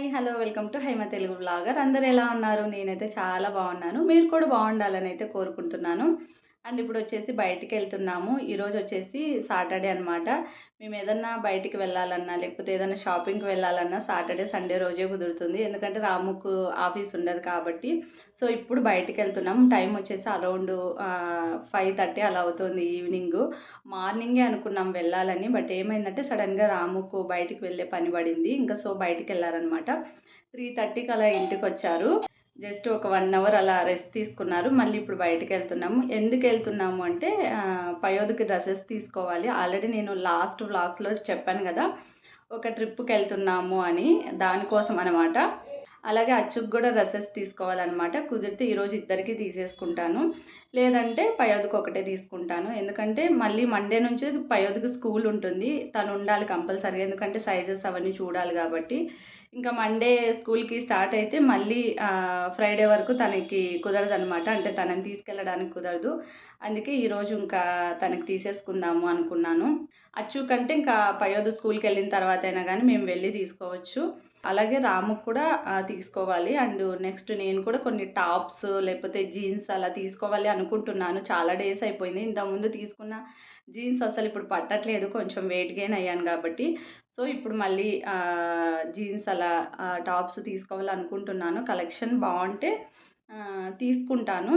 Hi hello welcome to Haima Telugu blogger అందరు ఎలా ఉన్నారు? నేనైతే చాలా బాగున్నాను. మీరు కూడా బాగుండాలని అయితే కోరుకుంటున్నాను. అండ్ ఇప్పుడు వచ్చేసి బయటికి వెళ్తున్నాము. ఈరోజు వచ్చేసి సాటర్డే అనమాట మేము ఏదన్నా బయటికి వెళ్ళాలన్నా లేకపోతే ఏదైనా షాపింగ్కి వెళ్ళాలన్నా సాటర్డే సండే రోజే కుదురుతుంది. ఎందుకంటే రాముకు ఆఫీస్ ఉండదు కాబట్టి. సో ఇప్పుడు బయటికి వెళ్తున్నాం. టైం వచ్చేసి అరౌండ్ ఫైవ్ థర్టీ అలా అవుతుంది ఈవినింగ్. మార్నింగే అనుకున్నాం వెళ్ళాలని బట్ ఏమైందంటే సడన్గా రాముకు బయటికి వెళ్ళే పని పడింది. ఇంకా సో బయటికి వెళ్ళారనమాట త్రీ థర్టీకి అలా ఇంటికి వచ్చారు జస్ట్ ఒక వన్ అవర్ అలా రెస్ట్ తీసుకున్నారు. మళ్ళీ ఇప్పుడు బయటకు వెళ్తున్నాము. ఎందుకు వెళ్తున్నాము అంటే ఆ, పయోధికి డ్రెస్సెస్ తీసుకోవాలి. ఆల్రెడీ నేను లాస్ట్ వ్లాగ్స్లో చెప్పాను కదా ఒక ట్రిప్కి వెళ్తున్నాము అని దానికోసం అనమాట అలాగే అచ్చుకు కూడా డ్రెస్సెస్ తీసుకోవాలన్నమాట. కుదిరితే ఈరోజు ఇద్దరికి తీసేసుకుంటాను. లేదంటే పయోధికి ఒకటే తీసుకుంటాను. ఎందుకంటే మళ్ళీ మండే నుంచి పయోధికి స్కూల్ ఉంటుంది. తను ఉండాలి కంపల్సరీగా. ఎందుకంటే సైజెస్ అవన్నీ చూడాలి కాబట్టి. ఇంకా మండే స్కూల్కి స్టార్ట్ అయితే మళ్ళీ ఫ్రైడే వరకు తనకి కుదరదు అనమాట అంటే తనని తీసుకెళ్ళడానికి కుదరదు. అందుకే ఈరోజు ఇంకా తనకి తీసేసుకుందాము అనుకున్నాను. అచ్చు కంటే ఇంకా పయోధు స్కూల్కి వెళ్ళిన తర్వాత అయినా కానీ మేము వెళ్ళి తీసుకోవచ్చు. అలాగే రాముకు కూడా తీసుకోవాలి. అండ్ నెక్స్ట్ నేను కూడా కొన్ని టాప్స్ లేకపోతే జీన్స్ అలా తీసుకోవాలి అనుకుంటున్నాను. చాలా డేస్ అయిపోయింది. ఇంతకుముందు తీసుకున్న జీన్స్ అసలు ఇప్పుడు పట్టట్లేదు. కొంచెం వెయిట్ గెయిన్ అయ్యాను కాబట్టి. సో ఇప్పుడు మళ్ళీ జీన్స్ అలా టాప్స్ తీసుకోవాలి అనుకుంటున్నాను. కలెక్షన్ బాగుంటే తీసుకుంటాను.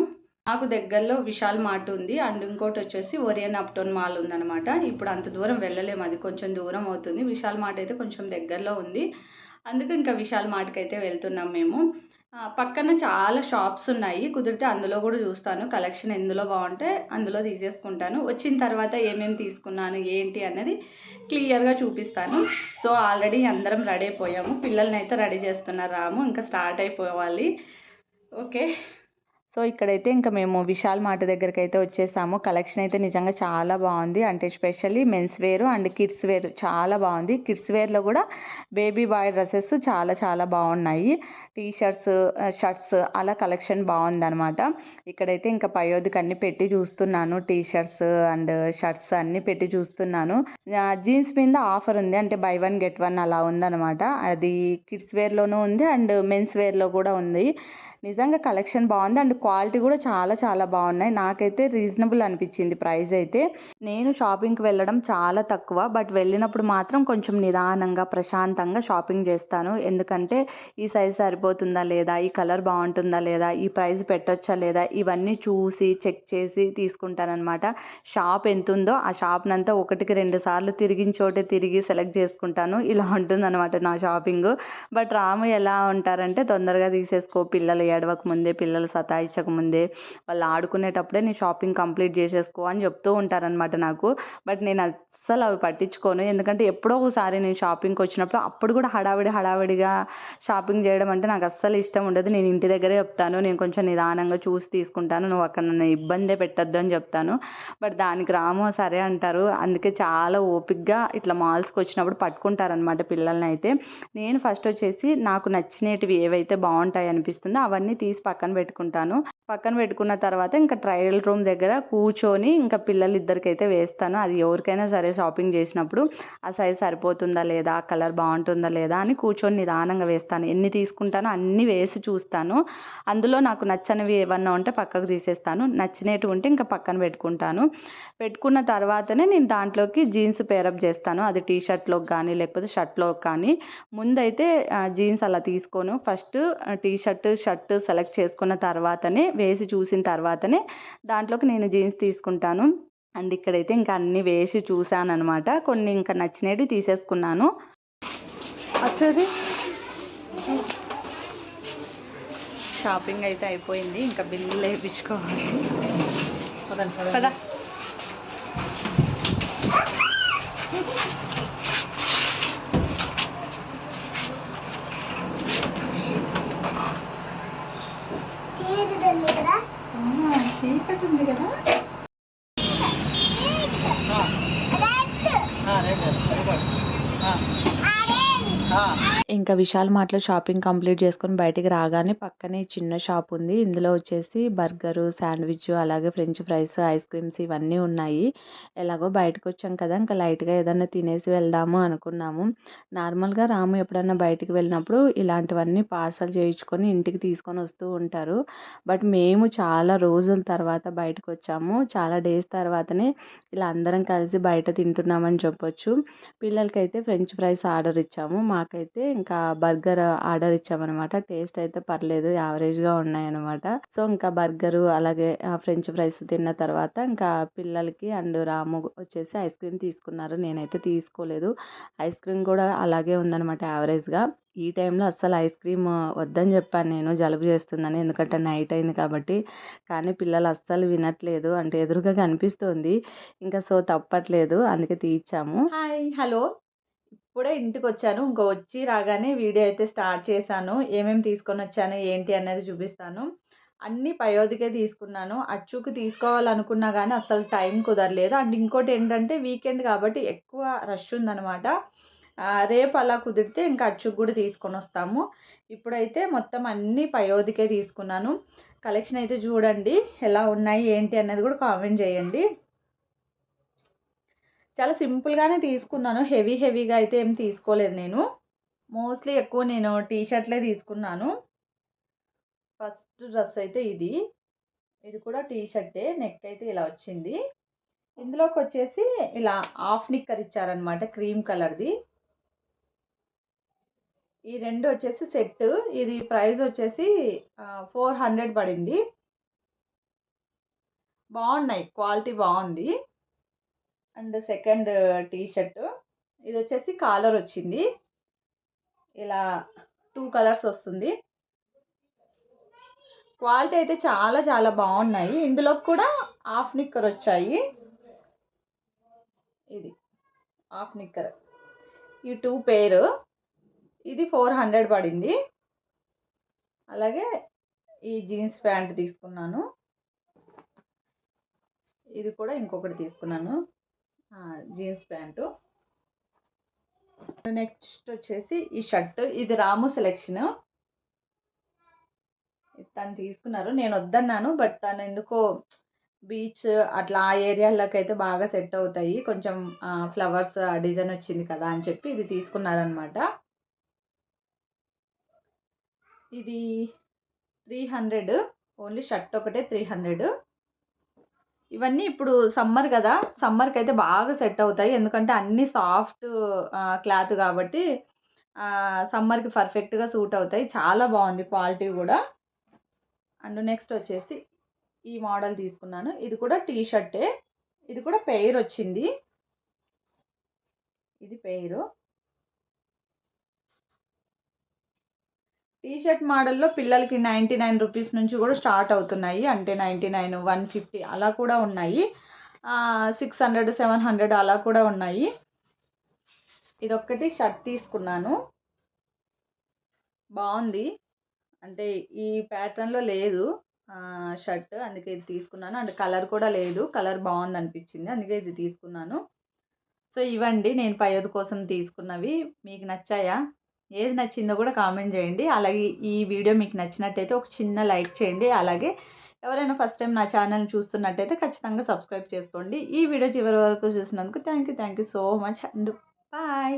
నాకు దగ్గరలో విశాల్ మార్ట్ ఉంది. అండ్ ఇంకోటి వచ్చేసి ఒరియన్ అప్టోన్ మాల్ ఉందనమాట ఇప్పుడు అంత దూరం వెళ్ళలేము. అది కొంచెం దూరం అవుతుంది. విశాల్ మార్ట్ అయితే కొంచెం దగ్గరలో ఉంది. అందుకు ఇంకా విశాల్ మార్ట్కి అయితే వెళ్తున్నాం మేము. పక్కన చాలా షాప్స్ ఉన్నాయి. కుదిరితే అందులో కూడా చూస్తాను. కలెక్షన్ ఎందులో బాగుంటే అందులో తీసేసుకుంటాను. వచ్చిన తర్వాత ఏమేమి తీసుకున్నాను ఏంటి అనేది క్లియర్గా చూపిస్తాను. సో ఆల్రెడీ అందరం రెడీ అయిపోయాము. పిల్లల్ని అయితే రెడీ చేస్తున్నారు రాము. ఇంకా స్టార్ట్ అయిపోవాలి. ఓకే. సో ఇక్కడైతే ఇంకా మేము విశాల్ మార్ట్ దగ్గరికి అయితే వచ్చేసాము. కలెక్షన్ అయితే నిజంగా చాలా బాగుంది. అంటే specially mens wear and kids wear చాలా బాగుంది. కిడ్స్ వేర్లో కూడా బేబీ బాయ్ డ్రెస్సెస్ చాలా చాలా బాగున్నాయి. టీ షర్ట్స్ షర్ట్స్ అలా కలెక్షన్ బాగుందనమాట ఇక్కడైతే ఇంకా పయోధికి అన్ని పెట్టి చూస్తున్నాను. టీ షర్ట్స్ అండ్ షర్ట్స్ అన్ని పెట్టి చూస్తున్నాను. జీన్స్ మీద ఆఫర్ ఉంది. అంటే బై వన్ గెట్ వన్ అలా ఉందనమాట అది కిడ్స్ వేర్లోనూ ఉంది అండ్ మెన్స్ వేర్లో కూడా ఉంది. నిజంగా కలెక్షన్ బాగుంది. అండ్ క్వాలిటీ కూడా చాలా చాలా బాగున్నాయి. నాకైతే రీజనబుల్ అనిపించింది ప్రైస్ అయితే. నేను షాపింగ్కి వెళ్ళడం చాలా తక్కువ. బట్ వెళ్ళినప్పుడు మాత్రం కొంచెం నిదానంగా ప్రశాంతంగా షాపింగ్ చేస్తాను. ఎందుకంటే ఈ సైజ్ సరిపోతుందా లేదా? ఈ కలర్ బాగుంటుందా లేదా? ఈ ప్రైస్ పెట్టొచ్చా లేదా? ఇవన్నీ చూసి చెక్ చేసి తీసుకుంటానమాట షాప్ ఎంత ఉందో ఆ షాప్నంతా ఒకటికి రెండు సార్లు తిరిగిన చోటే తిరిగి సెలెక్ట్ చేసుకుంటాను. ఇలా ఉంటుందన్నమాట నా షాపింగ్. బట్ రాము ఎలా ఉంటారంటే తొందరగా తీసేసుకో పిల్లలు ఏడవక ముందే పిల్లలు సతాయించక ముందే వాళ్ళు ఆడుకునేటప్పుడే నీ షాపింగ్ కంప్లీట్ చేసేసుకో అని చెప్తూ ఉంటారనమాట నాకు. బట్ నేను అస్సలు అవి పట్టించుకోను. ఎందుకంటే ఎప్పుడో ఒకసారి నేను షాపింగ్కి వచ్చినప్పుడు అప్పుడు కూడా హడావిడి హడావిడిగా షాపింగ్ చేయడం అంటే నాకు అస్సలు ఇష్టం ఉండదు. నేను ఇంటి దగ్గరే చెప్తాను. నేను కొంచెం నిదానంగా చూసి తీసుకుంటాను. నువ్వు అక్కడ నన్ను ఇబ్బందే పెట్టద్దు అని చెప్తాను. బట్ దానికి రాము సరే అంటారు. అందుకే చాలా ఓపిక్గా ఇట్లా మాల్స్కి వచ్చినప్పుడు పట్టుకుంటారనమాట పిల్లల్ని అయితే. నేను ఫస్ట్ వచ్చేసి నాకు నచ్చినవి ఏవైతే బాగుంటాయి అనిపిస్తుందో అవన్నీ తీసి పక్కన పెట్టుకుంటాను. పక్కన పెట్టుకున్న తర్వాత ఇంకా ట్రయల్ రూమ్ దగ్గర కూర్చొని ఇంకా పిల్లలు ఇద్దరికైతే వేస్తాను. అది ఎవరికైనా సరే షాపింగ్ చేసినప్పుడు ఆ సైజ్ సరిపోతుందా లేదా ఆ కలర్ బాగుంటుందా లేదా అని కూర్చొని నిదానంగా వేస్తాను. ఎన్ని తీసుకుంటానో అన్ని వేసి చూస్తాను. అందులో నాకు నచ్చనివి ఏమన్నా ఉంటే పక్కకు తీసేస్తాను. నచ్చినవి ఉంటే ఇంకా పక్కన పెట్టుకుంటాను. పెట్టుకున్న తర్వాతనే నేను దాంట్లోకి జీన్స్ పేరప్ చేస్తాను. అది టీ షర్ట్లోకి కానీ లేకపోతే షర్ట్లోకి కానీ. ముందైతే జీన్స్ అలా తీసుకోను. First T shirt shirt select చేసుకున్న తర్వాతనే వేసి చూసిన తర్వాతనే దాంట్లోకి నేను జీన్స్ తీసుకుంటాను. అండ్ ఇక్కడైతే ఇంకా అన్నీ వేసి చూసాను అనమాట కొన్ని ఇంకా నచ్చినవి తీసేసుకున్నాను. వచ్చేది? షాపింగ్ అయితే అయిపోయింది. ఇంకా బిల్లులు వేయించుకోవాలి కదా చీకటి ఉంది కదా. ఇంకా విశాల్ మార్ట్‌లో షాపింగ్ కంప్లీట్ చేసుకొని బయటికి రాగానే పక్కనే చిన్న షాప్ ఉంది. ఇందులో వచ్చేసి బర్గరు, శాండ్‌విచ్ అలాగే ఫ్రెంచ్ ఫ్రైస్, ఐస్ క్రీమ్స్ ఇవన్నీ ఉన్నాయి. ఎలాగో బయటకొచ్చాం కదా! ఇంకా లైట్‌గా ఏదన్నా తినేసి వెళ్దాము అనుకున్నాము. నార్మల్‌గా రాము ఎప్పుడన్నా బయటికి వెళ్ళినప్పుడు ఇలాంటివన్నీ పార్సల్ చేయించుకొని ఇంటికి తీసుకొని వస్తూ ఉంటారు. బట్ మేము చాలా రోజుల తర్వాత బయటకొచ్చాము. చాలా డేస్ తర్వాతనే ఇలా అందరం కలిసి బయట తింటున్నామని చెప్పొచ్చు. పిల్లలకైతే ఫ్రెంచ్ ఫ్రైస్ ఆర్డర్ ఇచ్చాము. మాకైతే ఇంకా బర్గర్ ఆర్డర్ ఇచ్చామనమాట. టేస్ట్ అయితే పర్లేదు యావరేజ్‌గా ఉన్నాయన్నమాట. సో, ఇంకా బర్గరు అలాగే ఫ్రెంచ్ ఫ్రైస్ తిన్న తర్వాత ఇంకా పిల్లలకి అండ్ రాము వచ్చేసి ఐస్ క్రీమ్ తీసుకున్నారు. నేనైతే తీసుకోలేదు. ఐస్ క్రీమ్ కూడా అలాగే ఉందనమాట యావరేజ్‌గా. ఈ టైంలో అస్సలు ఐస్ క్రీమ్ వద్దని చెప్పాను నేను జలుబు చేస్తుందని. ఎందుకంటే నైట్ అయింది కాబట్టి. కానీ పిల్లలు అస్సలు వినట్లేదు. అంటే ఎదురుగా కనిపిస్తోంది. ఇంకా సో, తప్పట్లేదు. అందుకే తీయించాము హాయ్! హలో! ఇప్పుడే ఇంటికొచ్చాను. ఇంక వచ్చి రాగానే వీడియో అయితే స్టార్ట్ చేశాను. ఏమేమి తీసుకొని వచ్చాను ఏంటి అనేది చూపిస్తాను. అన్నీ పయోధికే తీసుకున్నాను. అచ్చుకు తీసుకోవాలనుకున్నా కానీ అసలు టైం కుదరలేదు. అండ్ ఇంకోటి ఏంటంటే వీకెండ్ కాబట్టి ఎక్కువ రష్ ఉందనమాట. రేపు అలా కుదిరితే ఇంకా అచ్చుకు కూడా తీసుకొని వస్తాము ఇప్పుడైతే మొత్తం అన్నీ పయోధికే తీసుకున్నాను. కలెక్షన్ అయితే చూడండి. ఎలా ఉన్నాయి ఏంటి అనేది కూడా కామెంట్ చేయండి. చాలా సింపుల్‌గానే తీసుకున్నాను. హెవీ హెవీగా అయితే ఏం తీసుకోలేదు నేను. మోస్ట్‌లీ ఎక్కువ నేను టీ షర్ట్‌లే తీసుకున్నాను. ఫస్ట్ డ్రెస్ అయితే ఇది. ఇది కూడా టీ షర్టే. నెక్ అయితే ఇలా వచ్చింది. ఇందులోకొచ్చేసి ఇలా హాఫ్ నిక్కర్ ఇచ్చారనమాట క్రీమ్ కలర్‌ది. ఈ రెండు వచ్చేసి సెట్. ఇది ప్రైస్ వచ్చేసి ఫోర్ హండ్రెడ్ పడింది. బాగున్నాయి క్వాలిటీ బాగుంది అండ్ సెకండ్ టీ షర్ట్. ఇదొచ్చేసి కాలర్ వచ్చింది. ఇలా టూ కలర్స్ వస్తుంది. క్వాలిటీ అయితే చాలా చాలా బాగున్నాయి ఇందులో కూడా హాఫ్ నిక్కర్ వచ్చాయి. ఇది. Half knicker. ఈ టూ పేరు ఇది 400 పడింది. అలాగే ఈ జీన్స్ ప్యాంట్ తీసుకున్నాను. ఇది కూడా ఇంకొకటి తీసుకున్నాను. Jeans pant. నెక్స్ట్ వచ్చేసి ఈ షర్ట్. ఇది రాము సెలెక్షన్ తను తీసుకున్నారు. నేను వద్దన్నాను. బట్ తను ఎందుకో బీచ్ అట్లా ఆ ఏరియాలకైతే బాగా సెట్ అవుతాయి. కొంచెం ఫ్లవర్స్ డిజైన్ వచ్చింది కదా! అని చెప్పి ఇది తీసుకున్నారనమాట. ఇది 300 ఓన్లీ షర్ట్ ఒకటే 300 ఇవన్నీ ఇప్పుడు సమ్మర్ కదా సమ్మర్కి అయితే బాగా సెట్ అవుతాయి. ఎందుకంటే అన్నీ సాఫ్ట్ క్లాత్ కాబట్టి సమ్మర్‌కి పర్ఫెక్ట్‌గా సూట్ అవుతాయి. చాలా బాగుంది క్వాలిటీ కూడా అండ్ నెక్స్ట్ వచ్చేసి ఈ మోడల్ తీసుకున్నాను. ఇది కూడా టీ షర్టే. ఇది కూడా పెయిర్ వచ్చింది. ఇది పెయిరు. టీ షర్ట్ మోడల్‌లో పిల్లలకి 99 రూపీస్ నుంచి కూడా స్టార్ట్ అవుతున్నాయి. అంటే 99, 150 అలా కూడా ఉన్నాయి. సిక్స్ హండ్రెడ్ సెవెన్ హండ్రెడ్ అలా కూడా ఉన్నాయి. ఇదొక్కటి షర్ట్ తీసుకున్నాను. బాగుంది అంటే ఈ ప్యాటర్న్‌లో లేదు షర్ట్. అందుకే ఇది తీసుకున్నాను. అండ్ కలర్ కూడా లేదు. కలర్ బాగుంది అనిపించింది అందుకే ఇది తీసుకున్నాను. సో, ఇవండి నేను పయోది కోసం తీసుకున్నవి. మీకు నచ్చాయా? ఏది నచ్చిందో కూడా కామెంట్ చేయండి. అలాగే ఈ వీడియో మీకు నచ్చినట్టయితే ఒక చిన్న లైక్ చేయండి. అలాగే ఎవరైనా ఫస్ట్ టైం నా ఛానల్‌ని చూస్తున్నట్టయితే ఖచ్చితంగా సబ్స్క్రైబ్ చేసుకోండి. ఈ వీడియో చివరి వరకు చూసినందుకు thank you. Thank you so much and bye.